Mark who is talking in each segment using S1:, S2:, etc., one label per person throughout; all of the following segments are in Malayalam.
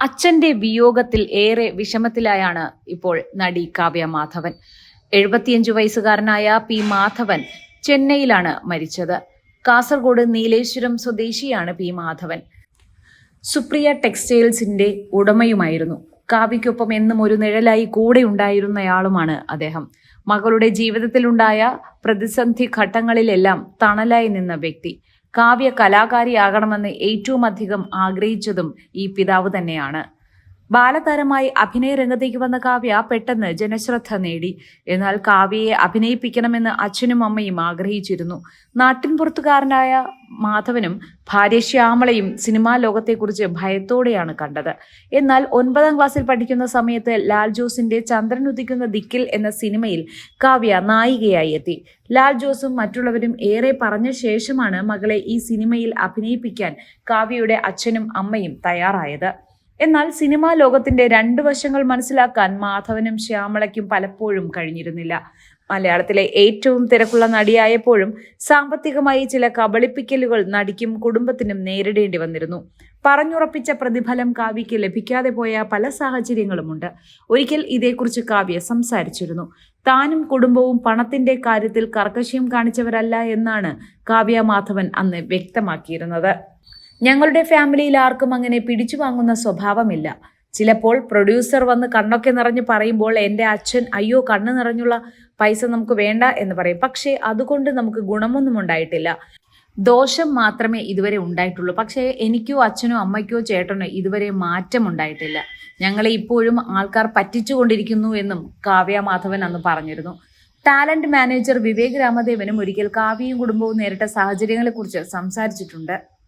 S1: അച്ഛന്റെ വിയോഗത്തിൽ ഏറെ വിഷമത്തിലായാണ് ഇപ്പോൾ നടി കാവ്യ മാധവൻ. എഴുപത്തിയഞ്ചു വയസ്സുകാരനായ പി മാധവൻ ചെന്നൈയിലാണ് മരിച്ചത്. കാസർഗോഡ് നീലേശ്വരം സ്വദേശിയാണ് പി മാധവൻ. സുപ്രിയ ടെക്സ്റ്റൈൽസിന്റെ ഉടമയുമായിരുന്നു. കാവ്യയ്ക്കൊപ്പം എന്നും ഒരു നിഴലായി കൂടെ ഉണ്ടായിരുന്നയാളുമാണ് അദ്ദേഹം. മകളുടെ ജീവിതത്തിലുണ്ടായ പ്രതിസന്ധി ഘട്ടങ്ങളിലെല്ലാം തണലായി നിന്ന വ്യക്തി. കാവ്യ കലാകാരിയാകണമെന്ന് ഏറ്റവും അധികം ആഗ്രഹിച്ചതും ഈ പിതാവ് തന്നെയാണ്. ബാലതാരമായി അഭിനയ രംഗത്തേക്ക് വന്ന കാവ്യ പെട്ടെന്ന് ജനശ്രദ്ധ നേടി. എന്നാൽ കാവ്യയെ അഭിനയിപ്പിക്കണമെന്ന് അച്ഛനും അമ്മയും ആഗ്രഹിച്ചിരുന്നു. നാട്ടിൻപുറത്തുകാരനായ മാധവനും ഭാര്യ ശ്യാമളയും സിനിമാ ലോകത്തെക്കുറിച്ച് ഭയത്തോടെയാണ് കണ്ടത്. എന്നാൽ ഒൻപതാം ക്ലാസ്സിൽ പഠിക്കുന്ന സമയത്ത് ലാൽ ജോസിന്റെ ചന്ദ്രൻ ഉദിക്കുന്ന ദിക്കിൽ എന്ന സിനിമയിൽ കാവ്യ നായികയായി എത്തി. ലാൽ ജോസും മറ്റുള്ളവരും ഏറെ പറഞ്ഞ ശേഷമാണ് മകളെ ഈ സിനിമയിൽ അഭിനയിപ്പിക്കാൻ കാവ്യയുടെ അച്ഛനും അമ്മയും തയ്യാറായത്. എന്നാൽ സിനിമാ ലോകത്തിന്റെ രണ്ട് വശങ്ങൾ മനസ്സിലാക്കാൻ മാധവനും ശ്യാമളയ്ക്കും പലപ്പോഴും കഴിഞ്ഞിരുന്നില്ല. മലയാളത്തിലെ ഏറ്റവും തിരക്കുള്ള നടിയായപ്പോഴും സാമ്പത്തികമായി ചില കബളിപ്പിക്കലുകൾ നടിക്കും കുടുംബത്തിനും നേരിടേണ്ടി വന്നിരുന്നു. പറഞ്ഞുറപ്പിച്ച പ്രതിഫലം കാവ്യയ്ക്ക് ലഭിക്കാതെ പോയ പല സാഹചര്യങ്ങളുമുണ്ട്. ഒരിക്കൽ ഇതേക്കുറിച്ച് കാവ്യ സംസാരിച്ചിരുന്നു. താനും കുടുംബവും പണത്തിന്റെ കാര്യത്തിൽ കർക്കശ്യം കാണിച്ചവരല്ല എന്നാണ് കാവ്യ മാധവൻ അന്ന് വ്യക്തമാക്കിയിരുന്നത്. ഞങ്ങളുടെ ഫാമിലിയിൽ ആർക്കും അങ്ങനെ പിടിച്ചു വാങ്ങുന്ന സ്വഭാവമില്ല. ചിലപ്പോൾ പ്രൊഡ്യൂസർ വന്ന് കണ്ണൊക്കെ നിറഞ്ഞ് പറയുമ്പോൾ എന്റെ അച്ഛൻ അയ്യോ കണ്ണ് നിറഞ്ഞുള്ള പൈസ നമുക്ക് വേണ്ട എന്ന് പറയും. പക്ഷേ അതുകൊണ്ട് നമുക്ക് ഗുണമൊന്നും ഉണ്ടായിട്ടില്ല. ദോഷം മാത്രമേ ഇതുവരെ ഉണ്ടായിട്ടുള്ളൂ. പക്ഷേ എനിക്കോ അച്ഛനോ അമ്മയ്ക്കോ ചേട്ടനോ ഇതുവരെ മാറ്റം ഉണ്ടായിട്ടില്ല. ഞങ്ങളെ ഇപ്പോഴും ആൾക്കാർ പറ്റിച്ചുകൊണ്ടിരിക്കുന്നു എന്നും കാവ്യ മാധവൻ അന്ന് പറഞ്ഞിരുന്നു. ടാലന്റ് മാനേജർ വിവേക് രാമദേവനും ഒരിക്കൽ കാവ്യയും കുടുംബവും നേരിട്ട സാഹചര്യങ്ങളെക്കുറിച്ച് സംസാരിച്ചിട്ടുണ്ട്.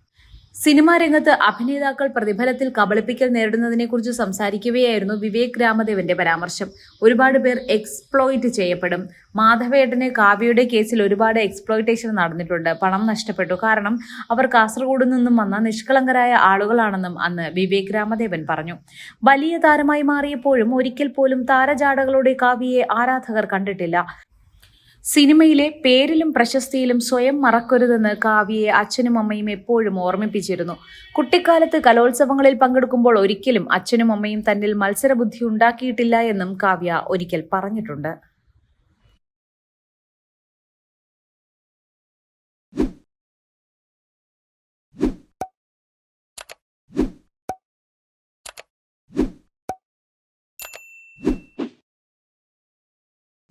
S1: സിനിമാ രംഗത്ത് അഭിനേതാക്കൾ പ്രതിഫലത്തിൽ കബളിപ്പിക്കൽ നേരിടുന്നതിനെക്കുറിച്ച് സംസാരിക്കുകയായിരുന്നു വിവേക് രാമദേവന്റെ പരാമർശം. ഒരുപാട് പേർ എക്സ്പ്ലോയിറ്റ് ചെയ്യപ്പെടും. മാധവേട്ടന് കാവ്യയുടെ കേസിൽ ഒരുപാട് എക്സ്പ്ലോയിറ്റേഷൻ നടന്നിട്ടുണ്ട്. പണം നഷ്ടപ്പെട്ടു. കാരണം അവർ കാസർഗോഡ് നിന്നും വന്ന നിഷ്കളങ്കരായ ആളുകളാണെന്നും അന്ന് വിവേക് രാമദേവൻ പറഞ്ഞു. വലിയ താരമായി മാറിയപ്പോഴും ഒരിക്കൽ പോലും താരജാടകളുടെ കാവ്യയെ ആരാധകർ കണ്ടിട്ടില്ല. സിനിമയിലെ പേരിലും പ്രശസ്തിയിലും സ്വയം മറക്കരുതെന്ന് കാവ്യയെ അച്ഛനും അമ്മയും എപ്പോഴും ഓർമ്മിപ്പിച്ചിരുന്നു. കുട്ടിക്കാലത്ത് കലോത്സവങ്ങളിൽ പങ്കെടുക്കുമ്പോൾ ഒരിക്കലും അച്ഛനും അമ്മയും തന്നിൽ മത്സരബുദ്ധി ഉണ്ടാക്കിയിട്ടില്ല എന്നും കാവ്യ ഒരിക്കൽ പറഞ്ഞിട്ടുണ്ട്.